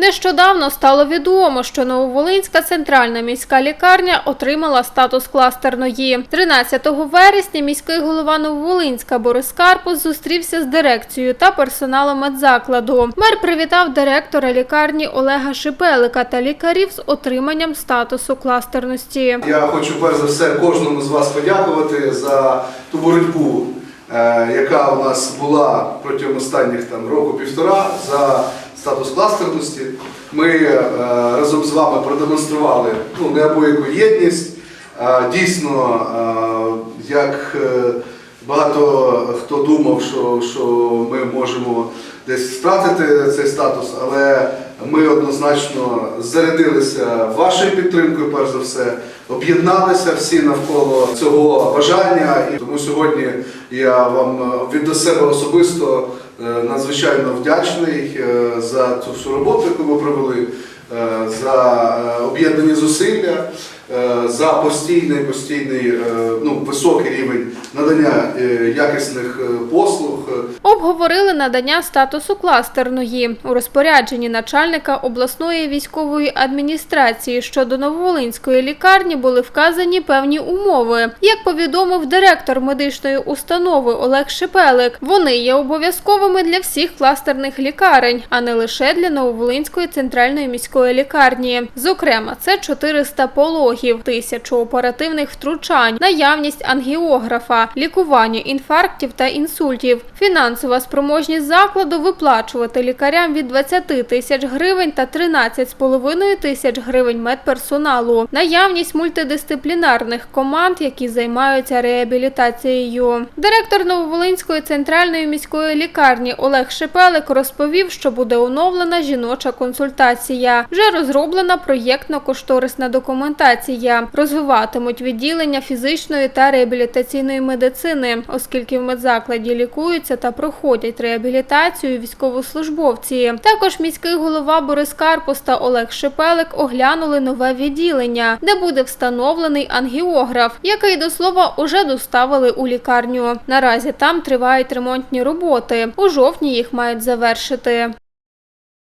Нещодавно стало відомо, що Нововолинська центральна міська лікарня отримала статус кластерної. 13 вересня міський голова Нововолинська Борис Карпус зустрівся з дирекцією та персоналом медзакладу. Мер привітав директора лікарні Олега Шипелика та лікарів з отриманням статусу кластерності. Я хочу перш за все кожному з вас подякувати за ту боротьбу, е, яка у нас була протягом останніх там року-півтора за статус кластерності. Ми е, разом з вами продемонстрували ну, неабияку єдність. Дійсно, е, як е, багато хто думав, що, що ми можемо десь втратити цей статус, але ми однозначно зарядилися вашою підтримкою, перш за все, об'єдналися всі навколо цього бажання. І тому сьогодні я вам е, від себе особисто е, надзвичайно вдячний е, за цю всю роботу, яку ви провели, за об'єднані зусилля, за постійний, постійний е, ну, високий рівень надання е, якісних е, послуг. Обговорили надання статусу кластерної у розпорядженні начальника обласної військової адміністрації щодо Нововолинської лікарні були вказані певні умови. Як повідомив директор медичної установи Олег Шипелик, вони є обов'язковими для всіх кластерних лікарень, а не лише для Нововолинської центральної міської лікарні. Зокрема, це 400 пологів, тисячу оперативних втручань, наявність ангіографа, лікування інфарктів та інсультів, фінансова спроможність закладу виплачувати лікарям від 20 тисяч гривень та 13,5 тисяч гривень медперсоналу, наявність мультидисциплінарних команд, які займаються реабілітацією. Директор Нововолинської центральної міської лікарні Олег Шепелик розповів, що буде оновлена жіноча консультація. Вже розроблена проєктно-кошторисна документація. Розвиватимуть відділення фізичної та реабілітаційної медицини, оскільки в медзакладі лікуються та проходять реабілітацію військовослужбовці. Також міський голова Борис Карпус та Олег Шепелик оглянули нове відділення, де буде встановлений ангіограф, який до слова уже доставили у лікарню. Наразі там тривають ремонтні роботи. У жовтні їх мають завершити.